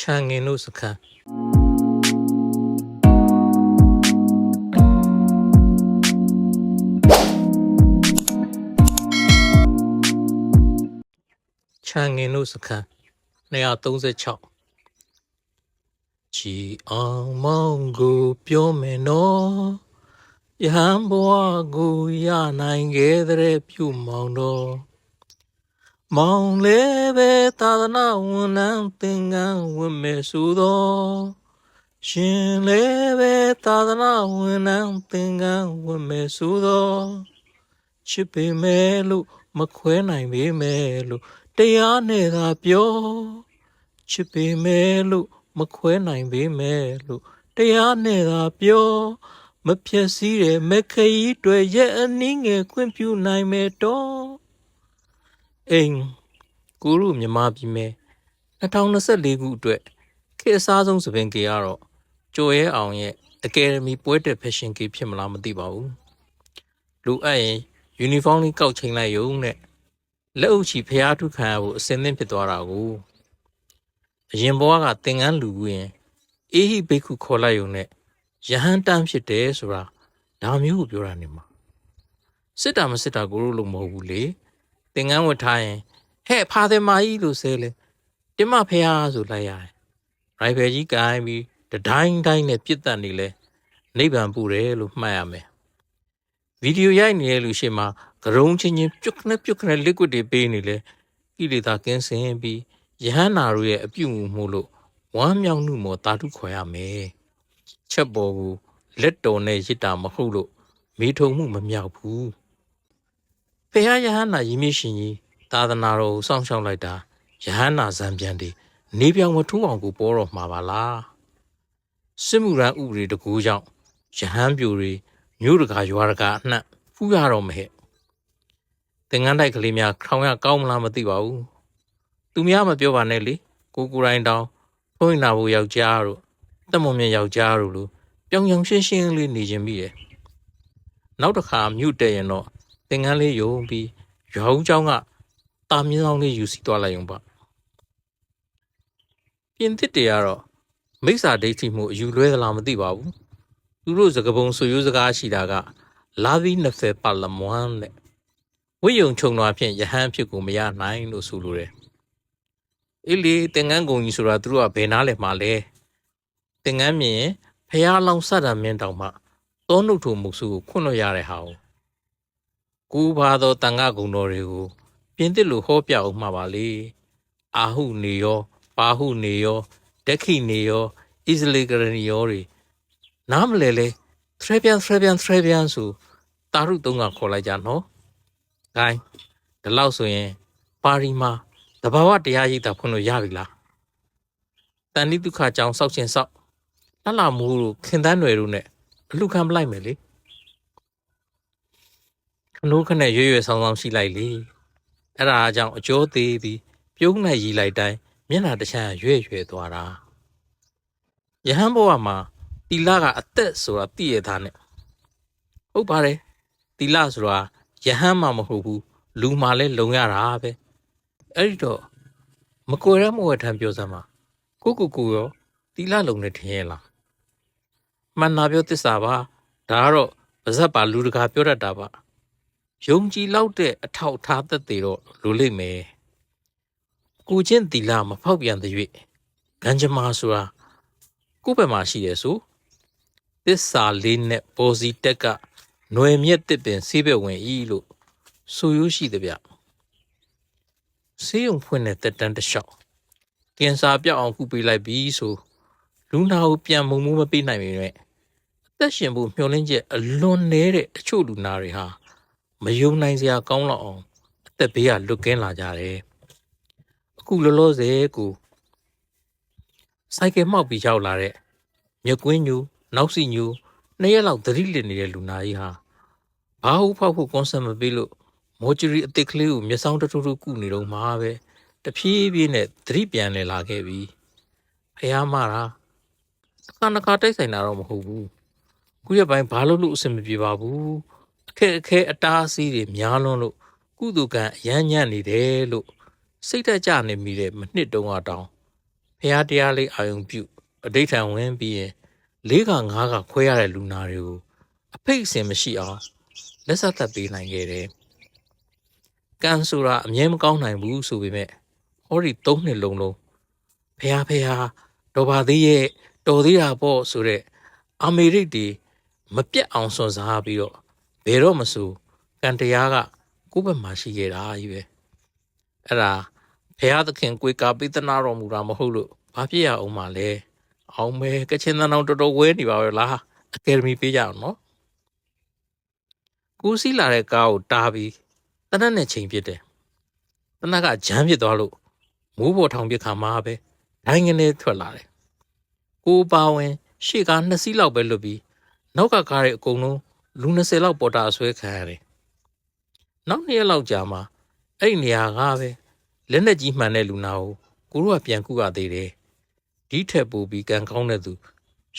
ခြံငင်တို့စခန်းခြံငင်တို့စခန်း236ကြည်အောင်မောင်ကိုပြောမယ်နော်ယဟန်ဘဝကိုရနိုင်ခဲ့တဲ့ပြုမောင်တော်မောင်လေးပဲ သာသနာဝန်ထမ်းသင်္ကန်းဝင်မယ်ဆိုတော့ရှင်လေးပဲသာသနာဝန်ထမ်းသင်္ကန်းဝင်မယ်ဆိုတော့ချစ်ပေမဲ့လို့မခွဲနိုင်ပေမဲ့လို့တရားနဲ့သာပြောချစ်ပေမဲ့လို့မခွဲနိုင်ပေမဲ့လို့တရားနဲ့သာပြောမဖြက်စီးတဲ့မခရီးတွေရဲ့အနည်းငယ်ခွင့်ပြုနိုင်မယ်တော့အိမ် ကိုရုမြမပြည်မဲ2024ခုအတွက်ခေတ်အစားဆုံးသပင်ကေကတော့ကျော်ရဲအောင်ရဲ့အကယ်ဒမီပွဲတက်ဖက်ရှင်ကေဖြစ်မလားမသိပါဘူးလူအပ်ရင်ယူနီဖောင်းလေးကောက်ချိန်လိုက်ရုံနဲ့လက်အုပ်ချီဖျားထုခံရဖို့အစင်းသင့်ဖြစ်သွားတာကိုအရင်ဘဝကသင်္ကန်းလူဘူးရင်အေဟိဘိက္ခုခေါ်လိုက်ရုံနဲ့ယဟန်တန်းဖြစ်တယ်ဆိုတာဒါမျိုးကိုပြောတာနေမှာစစ်တာမစစ်တာကိုရုလို့မဟုတ်ဘူးလေသင်္ကန်းဝတ်ထားရင် ဟဲ့ဖာတယ်မာကြီးလို့ဆဲလေတင်မဖះဆိုလိုက်ရတယ်ရိုင်ဖယ်ကြီးကိုင်းပြီးတတိုင်းတိုင်းနဲ့ပြစ်တက်နေလဲနိဗ္ဗာန်ပူတယ်လို့မှတ်ရမယ်ဗီဒီယိုရိုက်နေတဲ့လူရှိမှကရုံချင်းချင်းပြုတ်ခနဲ့ပြုတ်ခနဲ့ liquid တွေပေးနေလဲကိလေသာကင်းစင်ပြီးယဟန္တာတို့ရဲ့အပြုတ်မှုမှုလို့ဝမ်းမြောက်မှုမောတာထုခေါ်ရမယ်ချက်ပေါ်ကိုလက်တော်နဲ့ရစ်တာမဟုတ်လို့မေထုံမှုမမြောက်ဘူးဖះယဟန္တာရင်းမြရှင်ကြီး သာသနာတော်ကိုစောင့်ရှောက်လိုက်တာယဟန္နာဇံပြန်တွေနေပြောင်မထူးအောင်ကိုပေါ်တော့မှာပါလားစစ်မှုရန်ဥပဒေတကူကြောင့်ယဟန်ပြူတွေမြို့တကာရွာတကာအနှံ့ဖူးရတော့မဟဲ့သင်္ကန်းတိုက်ကလေးများခေါင်းရကောင်းမလားမသိပါဘူးသူများမပြောပါနဲ့လေကိုကိုတိုင်းတောင်းဖုန်းနာဖို့ယောက်ျားတို့တက်မွန်မြယောက်ျားတို့လိုပြောင်ပြောင်ရှင်းရှင်းလေးနေခြင်းမိတယ်နောက်တစ်ခါမြို့တက်ရင်တော့သင်္ကန်းလေးယုံပြီးရွာဦးเจ้าက တာမြင့်ဆောင်လေးယူစီသွားလိုက်အောင်ပါပြင်သစ်တွေကတော့မိစ္ဆာဒိဋ္ဌိမှုအယူလွဲသလားမသိပါဘူးသူတို့စကပုံဆွေရိုးစကားရှိတာကလာဗီနဖယ်ပါလမွမ်တဲ့ဝိယုံခြုံတော်ဖြင့်ယဟန်ဖြစ်ကိုမရနိုင်လို့ဆိုလိုတယ်အေးလေတင်ငန်းကုံကြီးဆိုတာသူတို့ကဘယ်နားလဲမှာလဲတင်ငန်းမြင်ဖះလောင်ဆတ်တာမင်းတောင်မှသောနှုတ်ထုံမှုစုကိုခွန့်လွှတ်ရတဲ့ဟာကိုကူပါသောတန်ခါကုံတော်တွေကို ပြင်သစ်လိုဟောပြအောင်မှာပါလေအာဟုနေရောပါဟုနေရောဒက်ခိနေရောဣဇလေကရဏီရောတွေနားမလဲလဲထရပြန်ထရပြန်ထရပြန်ဆိုတာရုသုံးကခေါ်လိုက်ကြနော်ဂိုင်းဒီလောက်ဆိုရင်ပါရီမာတဘာဝတရားရိပ်တာဖွင့်လို့ရပြီလားတန်တိဒုက္ခကြောင့်စောက်ချင်းစောက်လှလှမိုးတို့ခင်တန်းတွေတို့နဲ့အလှခံပလိုက်မယ်လေခနိုးခနဲ့ရွရွဆောင်းဆောင်းရှိလိုက်လေ အဲ့ဒါအကြောင့်အကျိုးသေးပြီးပြုံးနဲ့ရီလိုက်တိုင်းမျက်နှာတစ်ချမ်းရွဲ့ရွဲ့သွားတာယဟန်ဘဝမှာတီလာကအသက်ဆိုတာတည့်ရသားနဲ့ဟုတ်ပါတယ်တီလာဆိုတာယဟန်မှမဟုတ်ဘူးလူမှလည်းလုံရတာပဲအဲ့ဒီတော့မကွယ်ရမဝထံပြောစမ်းပါကိုကိုကိုရောတီလာလုံနေထင်ရဲ့လားမှန်နာပြောတစ္ဆာပါဒါကတော့ပါဇက်ပါလူတကာပြောတတ်တာပါ ယုံကြည်လောက်တဲ့အထောက်ထားသက်သေတော့လိုလိမ့်မယ်ကိုချင်းတီလာမဖောက်ပြန်တဲ့၍ဂန်ဂျမာဆိုတာကိုယ့်ဘက်မှာရှိရဆိုသစ္စာလေးနဲ့ပေါ်စီတက်ကຫນွယ်မြက်တစ်ပင်ဆေးဘက်ဝင်ဤလို့ဆိုရိုးရှိတဲ့ဗျဆေးရုံဖွင့်တဲ့တက်တန်းတစ်လျှောက်ကင်ဆာပြောက်အောင်ကုပေးလိုက်ပြီဆိုလူနာကိုပြန်မုံမိုးမပေးနိုင်ပေမဲ့အသက်ရှင်ဖို့မျှော်လင့်ချက်အလွန်နည်းတဲ့အချို့လူနာတွေဟာမ ယုံနိုင်စရာကောင်းတော့အောင်အသက်ဘေးကလွတ်ကင်းလာကြတယ်အခုလောလောဆယ်ကိုစိုက်ကယ်မှောက်ပြီးရောက်လာတဲ့မြကွင်းညူနောက်စီညူနှစ်ရက်လောက်သတိလစ်နေတဲ့လူနာကြီးဟာဘာဟုတ်ဖောက်ဖို့ကွန်ဆတ်မပေးလို့မော်ဂျူရီအစ်စ်ကလေးကိုမျက်စောင်းတထူထူကုနေတော့မှာပဲတဖြည်းဖြည်းနဲ့သတိပြန်လည်လာခဲ့ပြီဖះမတာအခါနခါတိုက်ဆိုင်တာတော့မဟုတ်ဘူးခုရက်ပိုင်းဘာလို့လို့အဆင်မပြေပါဘူး အခက်အခဲအတားအဆီးတွေများလွန်းလို့ကုသကံအရမ်းညံ့နေတယ်လို့စိတ်တက်ကြနေမိတဲ့မနှစ်တုံးကတောင်ဖះတရားလေးအာယုံပြုအဋိဌံဝင်ပြီးရင်လေးကငါးကခွဲရတဲ့လူနာတွေကိုအဖိတ်အစင်မရှိအောင်လက်ဆက်သက်ပေးနိုင်ခဲ့တယ်။ကန်ဆိုတာအမြဲမကောင်းနိုင်ဘူးဆိုပေမဲ့ဟောဒီ၃နှစ်လုံးလုံးဖះဖះတော်ပါသေးရဲ့တော်သေးတာပေါ့ဆိုတော့အမေရိတ်ဒီမပြတ်အောင်စွန့်စားပြီးတော့ ဘယ်တော့မဆိုကန်တရားကကိုယ့်ဘက်မှာရှိခဲ့တာကြီးပဲအဲ့ဒါဖះသခင်ကိုယ်ကာပိသနာတော်မူတာမဟုတ်လို့ဘာဖြစ်ရအောင်မလဲအောင်မဲကချင်တန်အောင်တော်တော်ဝဲနေပါပဲလားအကယ်ဒမီပေးကြအောင်နော်ကိုစီးလာတဲ့ကားကိုတားပြီးတနက်နဲ့ချိန်ပြစ်တယ်တနက်ကဂျမ်းပြစ်သွားလို့မိုးပေါ်ထောင်ပြစ်ခါမှာပဲဒိုင်းကနေထွက်လာတယ်ကိုပါဝင် ရှေ့ကားနှစ်စီးလောက်ပဲလွတ်ပြီးနောက်ကကားတွေအကုန်လုံး လူ20လောက်ပေါ်တာဆွဲခံရတယ်နောက်နှစ်ရက်လောက်ကြာမှအဲ့ဒီနေရာကပဲလက်နဲ့ကြီးမှန်တဲ့လူနာကိုကိုတို့ကပြန်ကုရသေးတယ်ဒီထက်ပိုပြီးကံကောင်းတဲ့သူ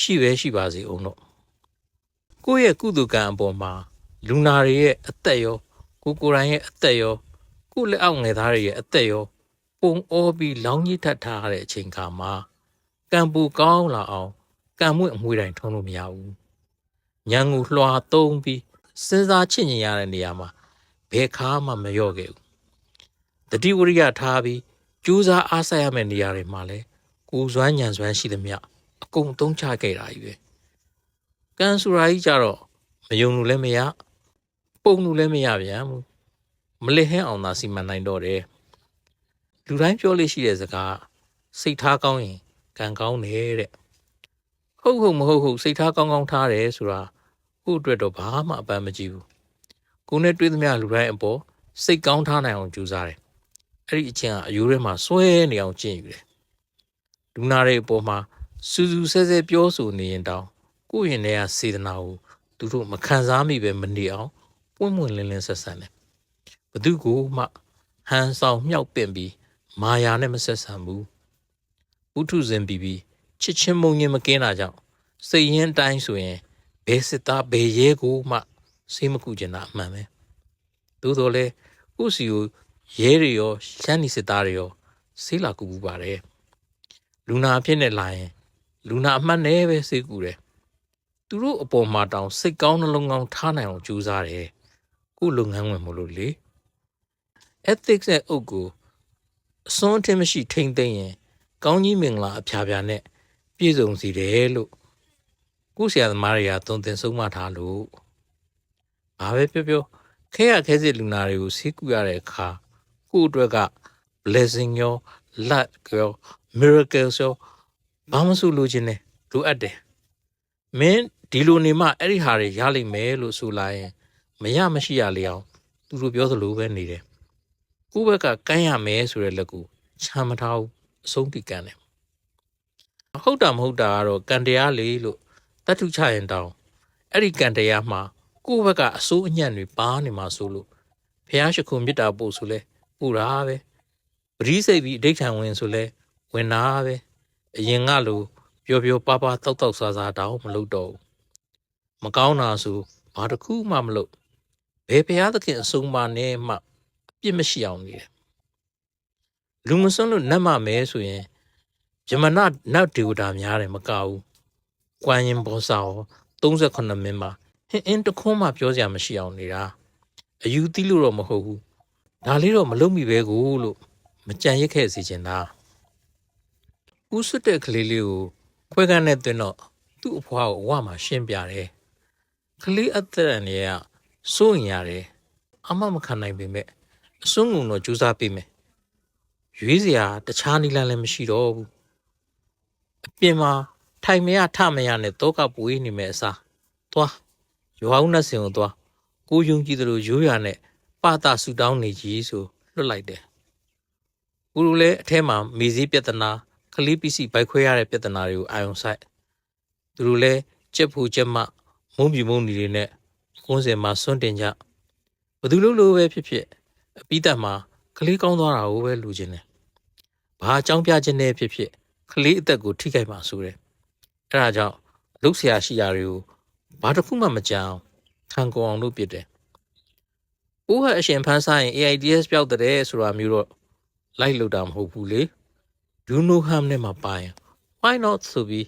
ရှိပဲရှိပါစေအောင်တော့ကိုယ့်ရဲ့ကုသကံအပေါ်မှာလူနာတွေရဲ့အသက်ရောကိုကိုယ်တိုင်ရဲ့အသက်ရောကိုယ့်လက်အောက်ငယ်သားတွေရဲ့အသက်ရောပုံအောပြီးလောင်းကြီးထပ်ထားတဲ့အချိန်ခါမှာကံပူကောင်းလာအောင်ကံမွေ့အမွေတိုင်းထုံးလို့မရဘူး ညံကိုလွှာသုံးပြီးစဉ်းစားချင့်ညင်ရတဲ့နေရာမှာဘယ်ခါမှမလျော့ခဲ့ဘူးတတိဝရိယထားပြီးကြိုးစားအားဆက်ရမယ့်နေရာတွေမှာလဲကိုယ်စွမ်းညံစွမ်းရှိသမျှအကုန်အသုံးချခဲ့တာကြီးပဲကံဆူရာကြီးကြတော့မယုံလို့လည်းမရပုံလို့လည်းမရပြန်ဘူးမလစ်ဟဲအောင်သာစီမံနိုင်တော့တယ်လူတိုင်းပြောလို့ရှိတဲ့စကားစိတ်ထားကောင်းရင်ကံကောင်းတယ်တဲ့ ဟုတ်ဟုတ်မဟုတ်ဟုတ်စိတ်ထားကောင်းကောင်းထားတယ်ဆိုတာကိုယ့်အတွက်တော့ဘာမှအပန်းမကြည့်ဘူးကိုယ်နဲ့တွေ့သမျှလူတိုင်းအပေါ်စိတ်ကောင်းထားနိုင်အောင်ကြိုးစားတယ်အဲ့ဒီအချင်းကအယိုးထဲမှာစွဲနေအောင်ကျင့်ယူတယ်လူနာတွေအပေါ်မှာစူးစူးဆဲဆဲပြောဆိုနေရင်တောင်ကိုယ့်ရင်ထဲကစေတနာကိုသူတို့မခံစားမိပဲမနေအောင်ပွင့်ပွင့်လင်းလင်းဆက်ဆံတယ်ဘသူကိုမှဟန်ဆောင်မြောက်ပင့်ပြီးမာယာနဲ့မဆက်ဆံဘူးဥထုဇဉ်ပြီးပြီး ချစ်ချင်းမုံညင်မကင်းတာကြောင့်စိတ်ရင်းတိုင်းဆိုရင်ဘယ်စစ်သားဘယ်ရဲကိုမှစေးမကူကျင်တာအမှန်ပဲသို့တော်လဲကိုစီကိုရဲတွေရောရှမ်းနီစစ်သားတွေရောစေးလာကူပူပါတယ်လူနာအဖြစ်နဲ့လာရင် လူနာအမှတ်နဲ့ပဲစေးကူတယ်သူတို့အပေါ်မှာတောင်စိတ်ကောင်းနှလုံးကောင်းထားနိုင်အောင်ကြိုးစားတယ်ကိုလုပ်ငန်းဝင်မလို့လေ ethics ရဲ့အုပ်ကိုအစွန်းထင်မရှိထိမ့်သိမ့်ရင်ကောင်းကြီးမင်္ဂလာအဖျားဖျားနဲ့ ပြည့်စုံစီတယ်လို့ကိုဆရာသမားတွေကသုံးသင်ဆုံးမထားလို့ဘာပဲပြောပြောခဲရခဲစစ်လူနာတွေကိုဆေးကူရတဲ့အခါကိုအတွက်က blessing ရော luck ရော miracles ရောဘာမှဆိုလိုချင်တယ်လိုအပ်တယ်မင်းဒီလိုနေမှအဲ့ဒီဟာတွေရလိမ့်မယ်လို့ဆိုလာရင်မရမရှိရလေအောင်သူတို့ပြောသလိုပဲနေတယ်ကိုယ့်ဘက်ကကမ်းရမယ်ဆိုတဲ့လက်ကိုချမ်းမထားဘူးအဆုံးထိကမ်းတယ် ဟုတ်တာမဟုတ်တာကတော့ကံတရားလေလို့တတ်ထုချရင်တောင်းအဲ့ဒီကံတရားမှာကိုယ့်ဘက်ကအစိုးအညံ့တွေပါနေမှာဆိုလို့ဖះရှိခုမေတ္တာပို့ဆိုလဲပူတာပဲပရိစိတ်ပြီးအဋိဋ္ဌံဝင်ဆိုလဲဝင်တာပဲအရင်ကလိုပျော်ပျော်ပါပါတောက်တောက်ဆာဆာတောင်းမလုပ်တော့ဘူးမကောင်းတာဆိုဘာတစ်ခုမှမလုပ်ဘယ်ဘုရားသခင်အဆုံးအမနဲ့မှအပြစ်မရှိအောင်နေတယ်လူမစွန်းလို့နတ်မမဲဆိုရင် ဂျမနနတ်ဒေဝတာများတယ်မကဘူး။ကွမ်ရင်ဘောစာရော38မင်းမှာဟင်းအင်းတခွန်းမှပြောစရာမရှိအောင်နေတာ။အယူသီးလို့တော့မဟုတ်ဘူး။ဒါလေးတော့မလုပ်မိပဲကိုလို့မကြံရစ်ခဲ့စီချင်တာ။ဦးစွတ်တဲ့ကလေးလေးကိုခွဲကန်းနဲ့တွင်တော့သူ့အဖွားကိုအဝမှာရှင်းပြတယ်။ကလေးအသက်အန္တရာယ်စိုးရင်ရတယ်အမမခံနိုင်ပေမဲ့အစွန်းငုံတော့ကြိုးစားပေးမယ်ရွေးစရာတခြားနည်းလမ်းလည်းမရှိတော့ဘူး အပြင်မှာထိုင်မရထမရနဲ့တောကပွေးနေမဲ့အစားသွားရွာဦးနဲ့စင်ကိုသွားကိုယုံကြည်သလိုရိုးရနဲ့ပတာဆူတောင်းနေကြီးဆိုလွတ်လိုက်တယ်ကိုလူလည်းအထဲမှာမေစည်းပြဿနာကလေးပစ္စည်းဘိုက်ခွဲရတဲ့ပြဿနာတွေကိုအာရုံစိုက်သူတို့လည်းကြက်ဖူကြက်မမုံပြမုံနေတွေနဲ့ကွန်းစင်မှာစွန့်တင်ကြဘသူလို့လို့ပဲဖြစ်ဖြစ်အပိသက်မှာကလေးကောင်းသွားတာကိုပဲလူချင်းတယ်ဘာအကြောင်းပြခြင်းနဲ့ဖြစ်ဖြစ် ကလေးအသက်ကိုထိခိုက်မှာဆိုတယ်အဲဒါကြောင့်လှုပ်ရှားရှိရာတွေကိုဘာတစ်ခုမှမကြောင်ခံကုန်အောင်လုပ်ပြတယ်။ဦးဟအရှင်ဖန်းဆိုင် AIDS ပျောက်တဲ့ဆိုတာမျိုးတော့လိုက်လို့တာမဟုတ်ဘူးလေ။ဒယူနိုဟမ်နဲ့မှပါရင် why not ဆိုပြီး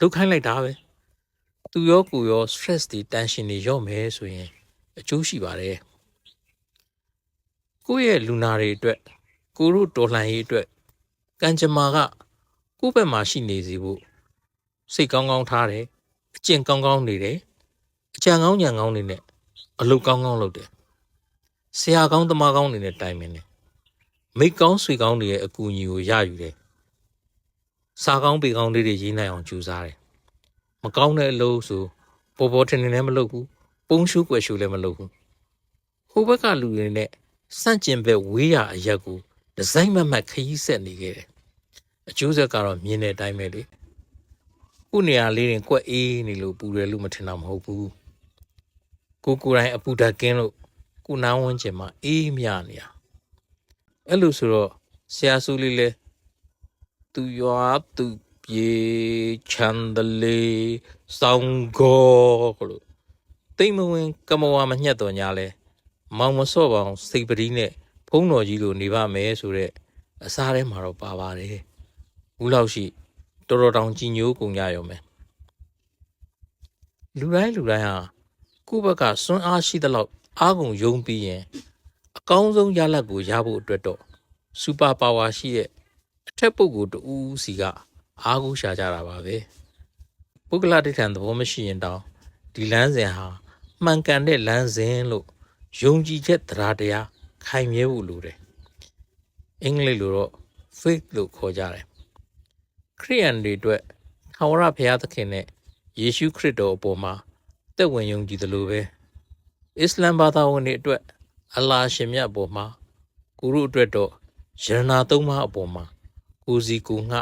လုတ်ခိုင်းလိုက်တာပဲသူရောကိုယ်ရော stress တွေ tension တွေရော့မယ်ဆိုရင်အကျိုးရှိပါတယ်ကိုယ့်ရဲ့လူနာတွေအတွက်ကိုတို့တော်လှန်ရေးအတွက်ကံကြမ္မာက ကိုယ့်ဘက်မှာရှိနေစီဖို့စိတ်ကောင်းကောင်းထားတယ်အကျင့်ကောင်းကောင်းနေတယ်အကြံကောင်းညံကောင်းနေနဲ့အလုပ်ကောင်းကောင်းလုပ်တယ်ဆရာကောင်းသမားကောင်းနေနဲ့တိုင်ပင်တယ်မိတ်ကောင်းဆွေကောင်းတွေရဲ့အကူအညီကိုရယူတယ်စာကောင်းပေကောင်းလေးတွေရေးနိုင်အောင်ကြိုးစားတယ်မကောင်းတဲ့အလုပ်ဆိုပေါ်ပေါ်ထင်ထင်လည်းမလုပ်ဘူးပုံရှုွယ်ရှုလည်းမလုပ်ဘူးဟိုဘက်ကလူတွေနဲ့စန့်ကျင်ဘက်ဝေးရအရက်ကိုဒီဇိုင်းမမတ်ခရီးဆက်နေခဲ့တယ် အကျိုးဆက်ကတော့မြင်တဲ့အတိုင်းပဲလေခုနေရာလေးတွေကွက်အေးနေလို့ပူတယ်လို့မထင်တာမဟုတ်ဘူးကိုကိုယ်တိုင်အပူဓာတ်ကင်းလို့ကိုနားဝန်းကျင်မှာအေးမြနေတာအဲ့လိုဆိုတော့ဆရာဆူလေးလဲသူရွာသူပြေချန်ဒလေးစောင်းကောလို့တိတ်မဝင် ကမဝါမညှက်တော်ညာလဲမောင်မစော့ပါအောင်စိတ်ပတိနဲ့ဖုံးတော်ကြီးလိုနေပါမယ်ဆိုတော့အစားထဲမှာတော့ပါပါတယ် ဘူးလောက်ရှိတော်တော်တောင်ကြီးညိုးကုန်ကြရောမယ်လူတိုင်းလူတိုင်းဟာကိုယ့်ဘက်ကစွမ်းအားရှိသလောက်အားကုန်ယုံပြီးရင်အကောင်းဆုံးရလဒ်ကိုရဖို့အတွက်တော့စူပါပါဝါရှိတဲ့အထက်ပုဂ္ဂိုလ်တူဦးစီကအားကိုးရှာကြတာပါပဲပုဂ္ဂလတိဋ္ဌံသဘောမရှိရင်တောင်ဒီလမ်းစဉ်ဟာမှန်ကန်တဲ့လမ်းစဉ်လို့ယုံကြည်ချက်တရားတရားခိုင်မြဲဖို့လိုတယ်အင်္ဂလိပ်လိုတော့ faith လို့ခေါ်ကြတယ် ခရိယန်တွေအတွက်ထာဝရဘုရားသခင်နဲ့ယေရှုခရစ်တော်အပေါ်မှာသက်ဝင်ယုံကြည်သလိုပဲအစ္စလမ်ဘာသာဝင်တွေအတွက်အလ္လာရှင်မြတ်အပေါ်မှာကိုရုအတွက်တော့ယရနာသုံးပါးအပေါ်မှာကိုစီကိုငှ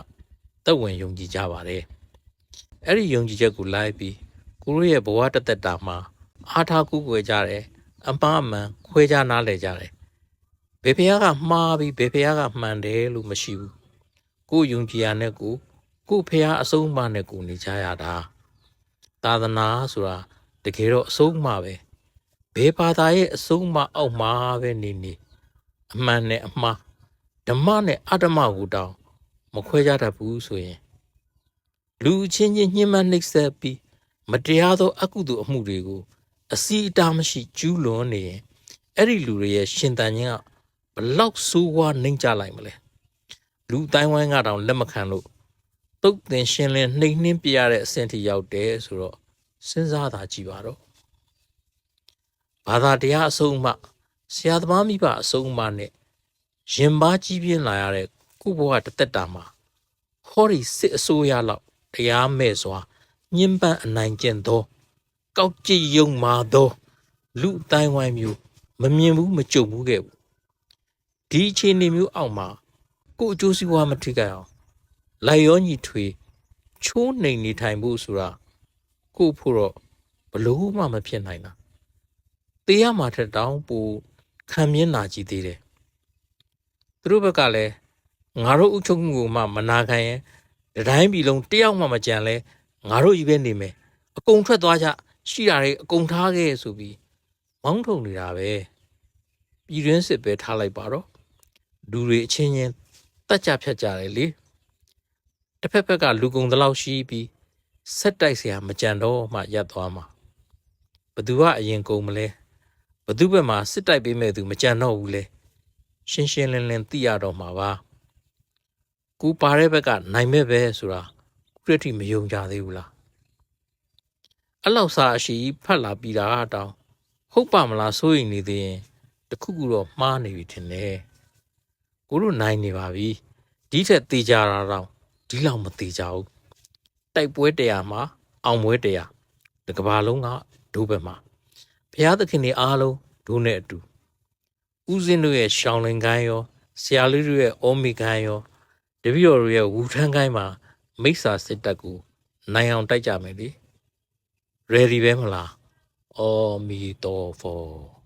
သက်ဝင်ယုံကြည်ကြပါတယ်အဲ့ဒီယုံကြည်ချက်ကိုလိုက်ပြီးကိုရုရဲ့ဘဝတသက်တာမှာအားထားကူးကွယ်ကြတယ်အမှားအမှန်ခွဲခြားနားလည်ကြတယ်ဘယ်ဖះကမှားပြီးဘယ်ဖះကမှန်တယ်လို့မရှိဘူး ကိုယုံကြည်ရတဲ့ကိုကိုဖះအဆုံးအမနဲ့ကိုနေကြရတာသာသနာဆိုတာတကယ်တော့အဆုံးအမပဲဘယ်ဘာသာရဲ့အဆုံးအမအောက်မှာပဲနေနေအမှန်နဲ့အမှားဓမ္မနဲ့အတ္တမကိုတောင်မခွဲကြတတ်ဘူးဆိုရင်လူချင်းချင်းညှဉ်းပန်းနှိပ်စက်ပြီးမတရားသော အကုသိုလ်အမှုတွေကို အစီအတားမရှိကျူးလွန်နေရင်အဲ့ဒီလူတွေရဲ့ရှင်တန်ခြင်းကဘလောက်ဆိုးဝါးနှိမ်ကြလိုက်မလဲ လူတိုင်းဝိုင်းကတောင်လက်မခံလို့တုတ်တင်ရှင်းလင်းနှိမ်နှင်းပြရတဲ့အဆင့်ထိရောက်တယ်ဆိုတော့စဉ်းစားတာကြည့်ပါတော့ဘာသာတရားအဆုံးအမဆရာသမားမိဘအဆုံးအမနဲ့ရင်ပါကြီးပြင်းလာရတဲ့ကုဘဝတသက်တာမှာဟောဒီစစ်အစိုးရလောက်တရားမဲ့စွာညှဉ်းပန်းအနိုင်ကျင့်သောကောက်ကြည်ယုံမာသောလူအတိုင်းဝိုင်းမျိုးမမြင်ဘူးမကြုံဘူးခဲ့ဘူးဒီအခြေအနေမျိုးအောက်မှာ ကိုအကျိုးစီးပွားမထိခိုက်အောင်လိုက်ရောညီထွေချိုးနှိမ်နေထိုင်ဖို့ဆိုတာကိုဖို့တော့ဘလို့မှမဖြစ်နိုင်တာတေးရမှာထက်တောင်ပူခံမြင်နာကြည့်သေးတယ်သူတို့ဘက်ကလည်းငါတို့ဥချုပ်မှုကိုမှမနာခံရင်တတိုင်းပြည်လုံးတယောက်မှမကြံလဲငါတို့ကြီးပဲနေမယ်အကုန်ထွက်သွားကြရှိတာတွေအကုန်ထားခဲ့ဆိုပြီးမောင်းထုံနေတာပဲပြည်တွင်းစစ်ပဲထားလိုက်ပါတော့လူတွေအချင်းချင်း တက်ကြဖြတ်ကြတယ်လေတစ်ဖက်ဖက်ကလူကုန်တလောက်ရှိပြီးဆက်တိုက်เสียမကြံတော့မှရပ်သွားမှာဘသူကအရင်ကုန်မလဲဘသူဘက်မှာစစ်တိုက်ပေးမဲ့သူမကြံတော့ဘူးလေရှင်းရှင်းလင်းလင်းသိရတော့မှာပါကူပါတဲ့ဘက်ကနိုင်မဲ့ပဲဆိုတာခုတည်းမယုံကြသေးဘူးလားအဲ့လောက်စားအရှိဖတ်လာပြီးတာတောင်ဟုတ်ပါမလားစိုးရိမ်နေသေးရင်တခုခုတော့မှားနေပြီထင်တယ် ကိုတို့နိုင်နေပါပြီဒီထက်သေးကြတာတော့ဒီလောက်မသေးကြဘူးတိုက်ပွဲတရားမှာအောင်ပွဲတရားတကဘာလုံးကဒိုးဘက်မှာဘုရားသခင်တွေအားလုံးဒိုးနဲ့အတူဦးစင်းတို့ရဲ့ရှောင်းလင်ကိုင်းရောဆရာလေးတို့ရဲ့အောမီကိုင်းရောတပည့်တော်တို့ရဲ့ဝူထန်းကိုင်းမှာမိစ္ဆာစစ်တပ်ကိုနိုင်အောင်တိုက်ကြမယ်လေ ready ပဲမလားအော်မီတော်ဖော်